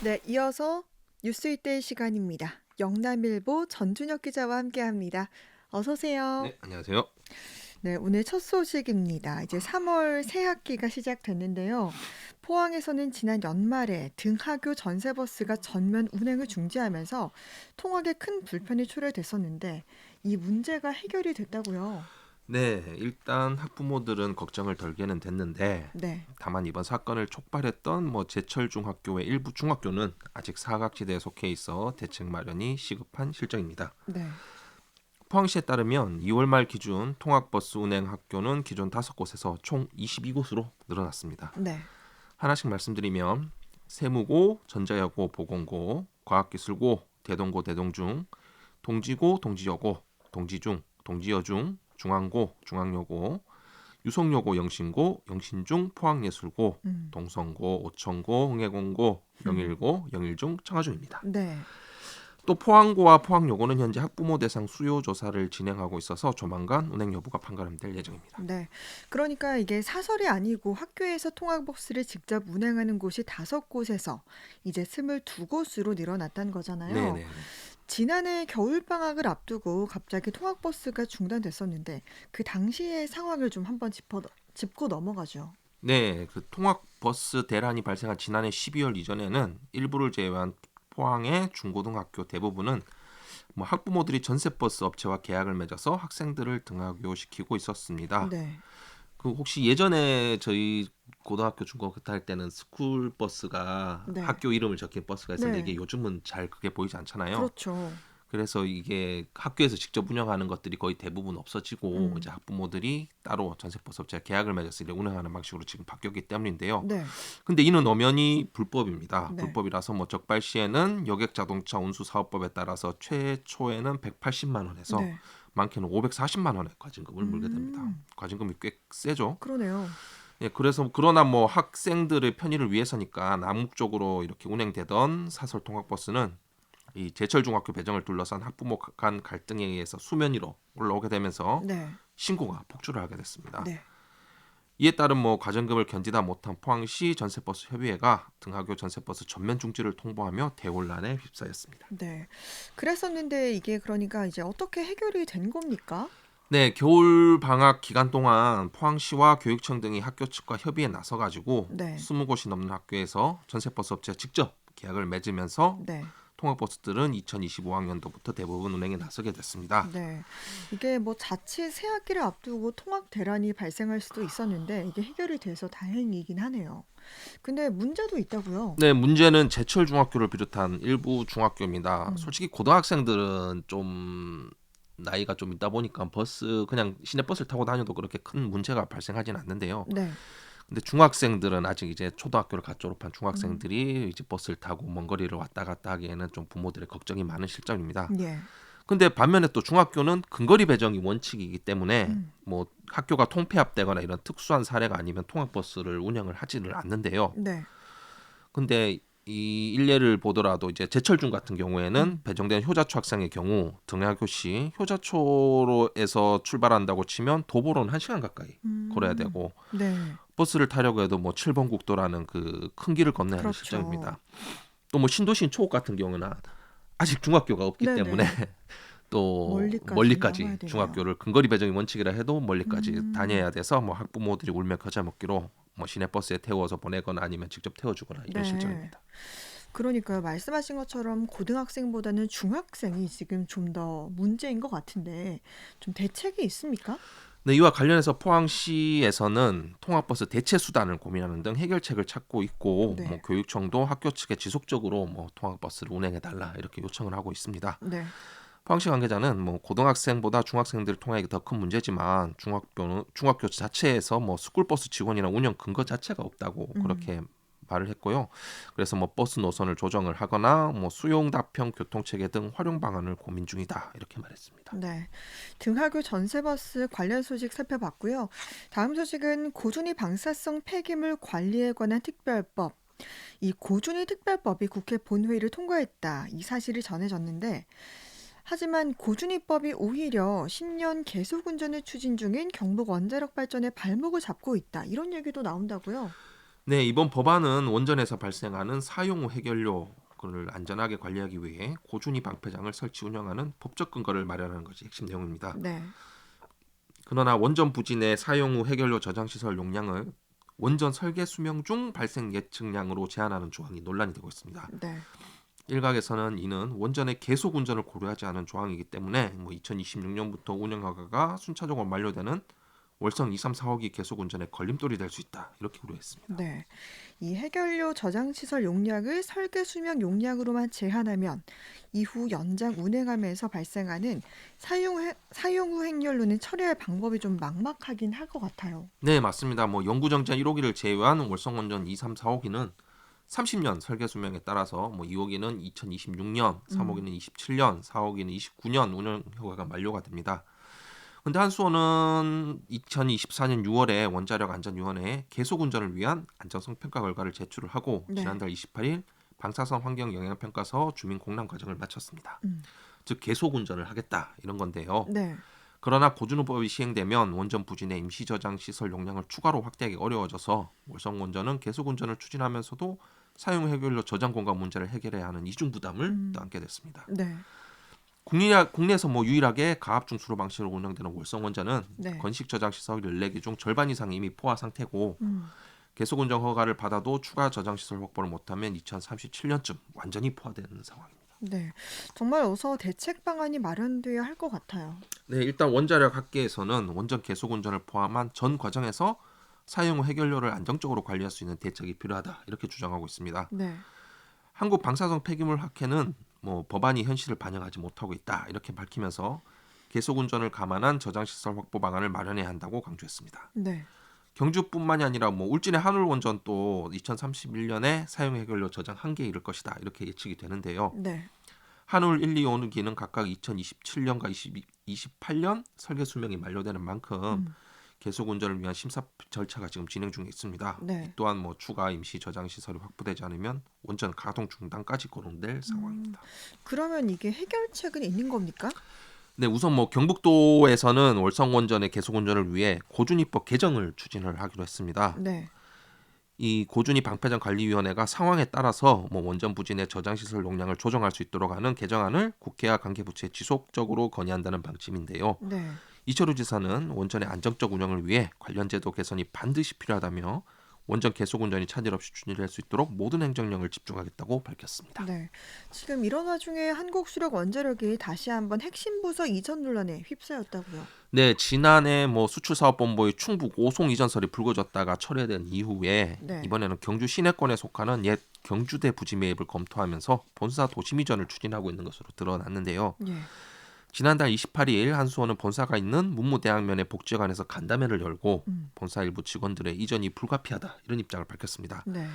네, 이어서 뉴스이때 시간입니다. 영남일보 전준혁 기자와 함께합니다. 어서 오세요. 네, 안녕하세요. 네, 오늘 첫 소식입니다. 이제 3월 새 학기가 시작됐는데요. 포항에서는 지난 연말에 등하교 전세버스가 전면 운행을 중지하면서 통학에 큰 불편이 초래됐었는데 이 문제가 해결이 됐다고요. 네, 일단 학부모들은 걱정을 덜게는 됐는데 네, 다만 이번 사건을 촉발했던 뭐 제철 중학교의 일부 중학교는 아직 사각지대에 속해 있어 대책 마련이 시급한 실정입니다. 네, 포항시에 따르면 2월 말 기준 통학버스 운행 학교는 기존 5곳에서 총 22곳으로 늘어났습니다. 네, 하나씩 말씀드리면 세무고, 전자여고, 보건고, 과학기술고, 대동고, 대동중, 동지고, 동지여고, 동지중, 동지여중, 중앙고, 중앙여고, 유성여고, 영신고, 영신중, 포항예술고, 음, 동성고, 오천고, 흥해공고, 영일고, 영일중, 청하중입니다. 네, 또 포항고와 포항여고는 현재 학부모 대상 수요 조사를 진행하고 있어서 조만간 운행 여부가 판가름될 예정입니다. 네. 그러니까 이게 사설이 아니고 학교에서 통학 버스를 직접 운행하는 곳이 다섯 곳에서 이제 스물두 곳으로 늘어났다는 거잖아요. 네네. 지난해 겨울방학을 앞두고 갑자기 통학버스가 중단됐었는데 그 당시의 상황을 좀 한번 짚어, 짚고 넘어가죠. 네, 그 통학 버스 대란이 발생한 지난해 12월 이전에는 일부를 제외한 포항의 중고등학교 대부분은 뭐 학부모들이 전세 버스 업체와 계약을 맺어서 학생들을 등하교시키고 있었습니다. 네. 그 혹시 예전에 저희 고등학교 중고등학교 다닐 때는 스쿨 버스가 네. 학교 이름을 적힌 버스가 있었는데 네. 이게 요즘은 잘 그게 보이지 않잖아요. 그렇죠. 그래서 이게 학교에서 직접 운영하는 것들이 거의 대부분 없어지고 음. 이제 학부모들이 따로 전세버스 업체와 계약을 맺어서 이제 운영하는 방식으로 지금 바뀌었기 때문인데요. 네. 근데 이는 엄연히 불법입니다. 네. 불법이라서 뭐 적발 시에는 여객 자동차 운수 사업법에 따라서 최초에는 180만 원에서 네. 많게는 540만 원의 과징금을 물게 됩니다. 음. 과징금이 꽤 세죠. 그러네요. 예, 그래서 그러나 뭐 학생들의 편의를 위해서니까 암묵적으로 이렇게 운행되던 사설 통학버스는 이 제철 중학교 배정을 둘러싼 학부모 간 갈등에 의해서 수면 위로 올라오게 되면서 네. 신고가 폭주를 하게 됐습니다. 네. 이에 따른 뭐 과징금을 견디다 못한 포항시 전세버스 협의회가 등하교 전세버스 전면 중지를 통보하며 대혼란에 휩싸였습니다. 네. 그랬었는데 이게 그러니까 이제 어떻게 해결이 된 겁니까? 네, 겨울 방학 기간 동안 포항시와 교육청 등이 학교 측과 협의에 나서 가지고 네. 20곳이 넘는 학교에서 전세버스 업체와 직접 계약을 맺으면서 네. 통학버스들은 2025학년도부터 대부분 운행에 나서게 됐습니다. 네. 이게 뭐 자칫 새 학기를 앞두고 통학 대란이 발생할 수도 있었는데 이게 해결이 돼서 다행이긴 하네요. 근데 문제도 있다고요. 네, 문제는 제철 중학교를 비롯한 일부 중학교입니다. 음. 솔직히 고등학생들은 좀 나이가 좀 있다 보니까 버스 그냥 시내 버스를 타고 다녀도 그렇게 큰 문제가 발생하지는 않는데요. 네. 근데 중학생들은 아직 이제 초등학교를 갓 졸업한 음. 중학생들이 이제 버스를 타고 먼 거리를 왔다 갔다 하기에는 좀 부모들의 걱정이 많은 실정입니다. 예. 근데 반면에 또 중학교는 근거리 배정이 원칙이기 때문에 음. 뭐 학교가 통폐합되거나 이런 특수한 사례가 아니면 통학버스를 운영을 하지를 않는데요. 네. 근데 이 일례를 보더라도 이제 제철중 같은 경우에는 음. 배정된 효자초 학생의 경우 등하교 시 효자초로에서 출발한다고 치면 도보로는 1시간 가까이 음. 걸어야 되고 네. 버스를 타려고 해도 뭐 7번 국도라는 그 큰 길을 건너야 하는 그렇죠. 실정입니다. 또 뭐 신도시인 초옥 같은 경우는 아직 중학교가 없기 네네. 때문에 또 멀리까지 멀리까지. 중학교를 근거리 배정이 원칙이라 해도 멀리까지 음. 다녀야 돼서 뭐 학부모들이 울며 겨자 먹기로 뭐 시내 버스에 태워서 보내거나 아니면 직접 태워주거나 이런 네. 실정입니다. 그러니까 말씀하신 것처럼 고등학생보다는 중학생이 지금 좀 더 문제인 것 같은데 좀 대책이 있습니까? 네, 이와 관련해서 포항시에서는 통학버스 대체 수단을 고민하는 등 해결책을 찾고 있고 네. 뭐 교육청도 학교 측에 지속적으로 뭐 통학버스를 운행해 달라 이렇게 요청을 하고 있습니다. 네. 포항시 관계자는 뭐 고등학생보다 중학생들 통학이 더큰 문제지만 중학교는 중학교 자체에서 뭐 스쿨버스 직원이나 운영 근거 자체가 없다고 음. 그렇게 말을 했고요. 그래서 뭐 버스 노선을 조정을 하거나 뭐 수용답형 교통 체계 등 활용 방안을 고민 중이다 이렇게 말했습니다. 네. 등하교 전세버스 관련 소식 살펴봤고요. 다음 소식은 고준위 방사성 폐기물 관리에 관한 특별법. 이 고준위 특별법이 국회 본회의를 통과했다. 이 사실이 전해졌는데 하지만 고준위법이 오히려 10년 계속 운전을 추진 중인 경북 원자력 발전의 발목을 잡고 있다. 이런 얘기도 나온다고요. 네, 이번 법안은 원전에서 발생하는 사용 후 해결료를 안전하게 관리하기 위해 고준위 방패장을 설치 운영하는 법적 근거를 마련하는 것이 핵심 내용입니다. 네. 그러나 원전 부지 내 사용 후 해결료 저장 시설 용량을 원전 설계 수명 중 발생 예측량으로 제한하는 조항이 논란이 되고 있습니다. 네. 일각에서는 이는 원전의 계속 운전을 고려하지 않은 조항이기 때문에 뭐 2026년부터 운영 허가가 순차적으로 만료되는 월성 2, 3, 4호기 계속 운전에 걸림돌이 될 수 있다 이렇게 우려했습니다. 네. 이 해결료 저장 시설 용량을 설계 수명 용량으로만 제한하면 이후 연장 운행하면서 발생하는 사용 해, 사용 후 행렬로는 처리할 방법이 좀 막막하긴 할 것 같아요. 네 맞습니다. 뭐 영구정자 1호기를 제외한 월성 원전 2, 3, 4호기는 30년 설계 수명에 따라서 뭐 2호기는 2026년, 3호기는 27년, 4호기는 29년 운영 허가가 만료가 됩니다. 근데 한수원은 2024년 6월에 원자력 안전위원회에 계속 운전을 위한 안정성 평가 결과를 제출을 하고 네. 지난달 28일 방사선 환경 영향 평가서 주민 공람 과정을 마쳤습니다. 음. 즉 계속 운전을 하겠다 이런 건데요. 네. 그러나 고준호법이 시행되면 원전 내 임시 저장 시설 용량을 추가로 확대하기 어려워져서 월성 원전은 계속 운전을 추진하면서도 사용 해결료 저장 공간 문제를 해결해야 하는 이중 부담을 음. 또 안게 됐습니다. 네. 국내, 국내에서 뭐 유일하게 가압 중수로 방식으로 운영되는 월성 원전은 네. 건식 저장 시설 14개 중 절반 이상이 이미 포화 상태고 음. 계속 운전 허가를 받아도 추가 저장 시설 확보를 못하면 2037년쯤 완전히 포화되는 상황입니다. 네. 정말 어서 대책 방안이 마련돼야 할 것 같아요. 네, 일단 원자력 학계에서는 원전 계속 운전을 포함한 전 과정에서 사용 후 해결료를 안정적으로 관리할 수 있는 대책이 필요하다 이렇게 주장하고 있습니다. 네. 한국 방사성 폐기물 학회는 뭐 법안이 현실을 반영하지 못하고 있다 이렇게 밝히면서 계속 운전을 감안한 저장 시설 확보 방안을 마련해야 한다고 강조했습니다. 네. 경주뿐만이 아니라 뭐 울진의 한울 원전 또 2031년에 사용 해결료 저장 한계에 이를 것이다 이렇게 예측이 되는데요. 네. 한울 1, 2호기는 각각 2027년과 2028년 설계 수명이 만료되는 만큼 음. 계속 운전을 위한 심사 절차가 지금 진행 중에 있습니다. 네. 이 또한 뭐 추가 임시 저장 시설이 확보되지 않으면 원전 가동 중단까지 거론될 상황입니다. 그러면 이게 해결책은 있는 겁니까? 네, 우선 뭐 경북도에서는 월성 원전의 계속 운전을 위해 고준위법 개정을 추진을 하기로 했습니다. 네. 이 고준위 방패장 관리위원회가 상황에 따라서 뭐 원전 내 저장 시설 용량을 조정할 수 있도록 하는 개정안을 국회와 관계 부처에 지속적으로 건의한다는 방침인데요. 네. 이철우 지사는 원전의 안정적 운영을 위해 관련 제도 개선이 반드시 필요하다며 원전 계속 운전이 차질 없이 추진될 수 있도록 모든 행정력을 집중하겠다고 밝혔습니다. 네. 지금 이런 와중에 한국 수력 원자력이 다시 한번 핵심 부서 이전 논란에 휩싸였다고요. 네, 지난해 뭐 수출 사업 본부의 충북 오송 이전설이 불거졌다가 철회된 이후에 네. 이번에는 경주 시내권에 속하는 옛 경주대 부지 매입을 검토하면서 본사 도심 이전을 추진하고 있는 것으로 드러났는데요. 예. 지난달 28일 한수원은 본사가 있는 문무대학면의 복지관에서 간담회를 열고 음. 본사 일부 직원들의 이전이 불가피하다 이런 입장을 밝혔습니다. 네.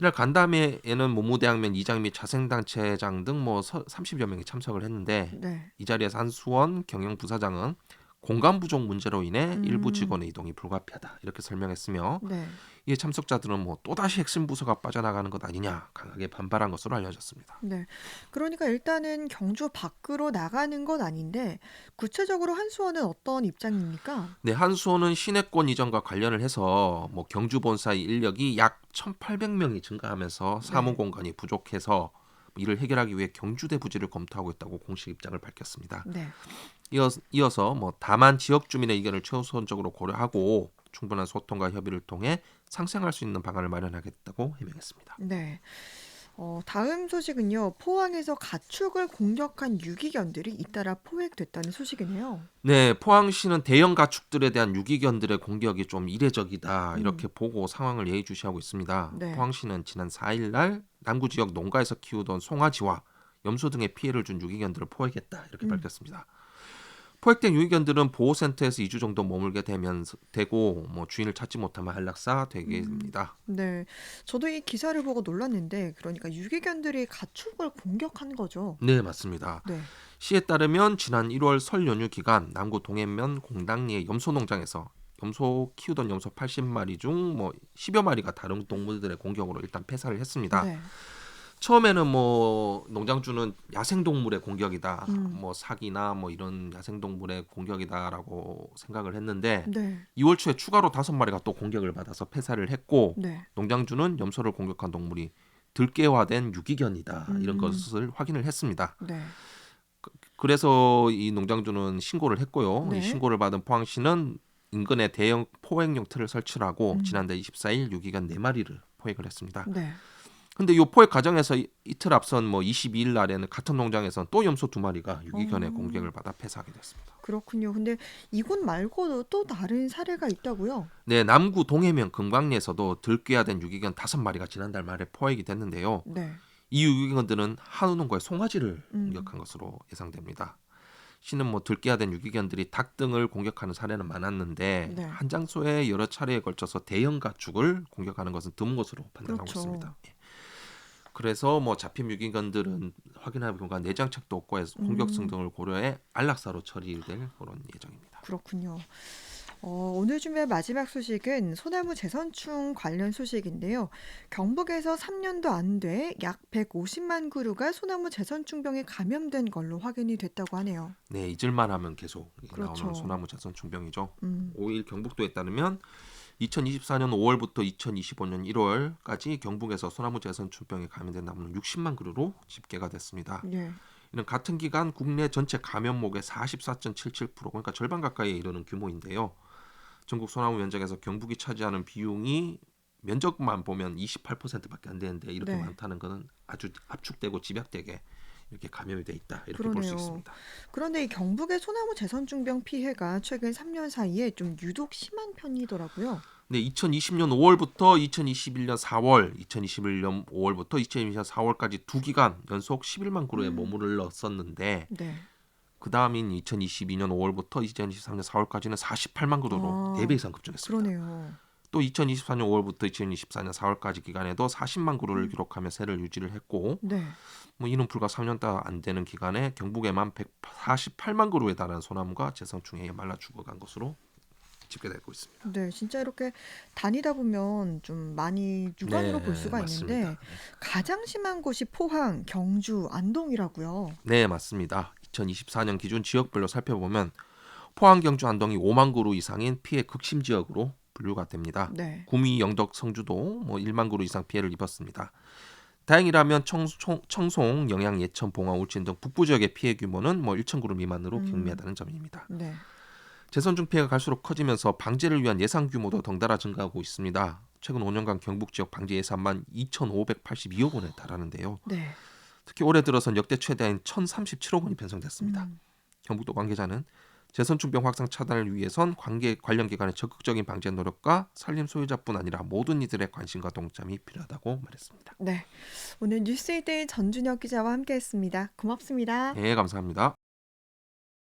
이날 간담회에는 문무대학면 이장 및 자생단체장 등 뭐 30여 명이 참석을 했는데 네. 이 자리에서 한수원 경영부사장은 공간 부족 문제로 인해 음. 일부 직원의 이동이 불가피하다 이렇게 설명했으며 네. 이에 참석자들은 뭐 또다시 핵심 부서가 빠져나가는 것 아니냐 강하게 반발한 것으로 알려졌습니다. 네. 그러니까 일단은 경주 밖으로 나가는 건 아닌데 구체적으로 한수원은 어떤 입장입니까? 네, 한수원은 시내권 이전과 관련을 해서 뭐 경주 본사의 인력이 약 1,800명이 증가하면서 사무 네. 공간이 부족해서 이를 해결하기 위해 경주대 부지를 검토하고 있다고 공식 입장을 밝혔습니다. 네. 이어, 이어 서 뭐 다만 지역 주민의 의견을 최우선적으로 고려하고 충분한 소통과 협의를 통해 상생할 수 있는 방안을 마련하겠다고 해명했습니다. 네. 어, 다음 소식은요. 포항에서 가축을 공격한 유기견들이 잇따라 포획됐다는 소식이네요. 네, 포항시는 대형 가축들에 대한 유기견들의 공격이 좀 이례적이다 이렇게 보고 상황을 예의주시하고 있습니다. 음. 네. 포항시는 지난 4일 날 남구 지역 농가에서 키우던 송아지와 염소 등의 피해를 준 유기견들을 포획했다 이렇게 음. 밝혔습니다. 포획된 유기견들은 보호센터에서 2주 정도 머물게 되면서 되고 뭐 주인을 찾지 못하면 한락사 되게 됩니다. 네. 저도 이 기사를 보고 놀랐는데 그러니까 유기견들이 가축을 공격한 거죠. 네, 맞습니다. 네. 시에 따르면 지난 1월 설 연휴 기간 남구 동해면 공당리의 염소 농장에서 염소 키우던 염소 80마리 중 뭐 10여 마리가 다른 동물들의 공격으로 일단 폐사를 했습니다. 네. 처음에는 뭐 농장주는 야생동물의 공격이다, 음. 뭐 사기나 뭐 이런 야생동물의 공격이다라고 생각을 했는데 네. 2월 초에 추가로 다섯 마리가 또 공격을 받아서 폐사를 했고 네. 농장주는 염소를 공격한 동물이 들깨화된 유기견이다 이런 음. 것을 확인을 했습니다. 네. 그래서 이 농장주는 신고를 했고요. 네. 이 신고를 받은 포항시는 인근에 대형 포획 용 틀을 설치를 하고 음. 지난달 24일 유기견 4 마리를 포획을 했습니다. 네. 근데 이 포획 과정에서 이- 이틀 앞선 뭐 22일 날에는 같은 농장에서는 또 염소 두 마리가 유기견의 어. 공격을 받아 폐사하게 됐습니다. 그렇군요. 근데 이곳 말고도 또 다른 사례가 있다고요? 네, 남구 동해면 금강리에서도 들깨화된 유기견 다섯 마리가 지난달 말에 포획이 됐는데요. 네. 이 유기견들은 한우 농가의 송아지를 음. 공격한 것으로 예상됩니다. 시는 뭐 들깨화된 유기견들이 닭 등을 공격하는 사례는 많았는데 네. 한 장소에 여러 차례에 걸쳐서 대형 가축을 공격하는 것은 드문 것으로 판단하고 그렇죠. 있습니다. 예. 그래서 뭐 잡힌 유기견들은 확인해 보니까 내장책도 없고 해서 공격성 음. 등을 고려해 안락사로 처리될 그런 예정입니다. 그렇군요. 어, 오늘 준비한 마지막 소식은 소나무 재선충 관련 소식인데요. 경북에서 3년도 안 돼 약 150만 그루가 소나무 재선충병에 감염된 걸로 확인이 됐다고 하네요. 네, 잊을만 하면 계속 그렇죠. 나오는 소나무 자선 중병이죠. 음, 5일 경북도에 따르면 2024년 5월부터 2025년 1월까지 경북에서 소나무 재선 충병에 감염된 나무는 60만 그루로 집계가 됐습니다. 예, 이는 같은 기간 국내 전체 감염목의 44.77% 그러니까 절반 가까이에 이르는 규모인데요. 전국 소나무 면적에서 경북이 차지하는 비용이 면적만 보면 28%밖에 안 되는데 이렇게 네. 많다는 것은 아주 압축되고 집약되게 이렇게 감염이 돼 있다 이렇게 볼 수. 있습니다. 그런데 이 경북의 소나무 재선충병 피해가 최근 3년 사이에 좀 유독 심한 편이더라고요. 네, 2020년 5월부터 2021년 4월, 2021년 5월부터 2022년 4월까지 두 기간 연속 11만 그루에 음. 머무르렀었는데 네, 그 다음인 2022년 5월부터 2023년 4월까지는 48만 그루로 아, 4배 이상 급증했습니다. 그러네요. 또 2024년 5월부터 2024년 4월까지 기간에도 40만 그루를 음. 기록하며 세를 유지를 했고 네, 뭐 이는 불과 3년도 안 되는 기간에 경북에만 148만 그루에 달하는 소나무가 재성충에 말라 죽어간 것으로 집계되고 있습니다. 네, 진짜 이렇게 다니다 보면 좀 많이 육안으로 볼 수가 네, 맞습니다. 있는데 가장 심한 곳이 포항, 경주, 안동이라고요. 네, 맞습니다. 2024년 기준 지역별로 살펴보면 포항, 경주, 안동이 5만 그루 이상인 피해 극심 지역으로 분류가 됩니다. 네, 구미, 영덕, 성주도 뭐 1만 그루 이상 피해를 입었습니다. 다행이라면 청송, 청송, 영양, 예천, 봉화, 울진 등 북부 지역의 피해 규모는 뭐 1천 그루 미만으로 음. 경미하다는 점입니다. 네, 재선 중 피해가 갈수록 커지면서 방제를 위한 예산 규모도 덩달아 증가하고 있습니다. 최근 5년간 경북 지역 방제 예산만 2,582억 원에 달하는데요. 네. 특히 올해 들어선 역대 최대인 1,037억 원이 편성됐습니다. 음, 경북도 관계자는 재선충병 확산 차단을 위해선 관계 관련 기관의 적극적인 방제 노력과 산림 소유자뿐 아니라 모든 이들의 관심과 동참이 필요하다고 말했습니다. 네. 오늘 뉴스이데이 전준혁 기자와 함께했습니다. 고맙습니다. 네, 감사합니다.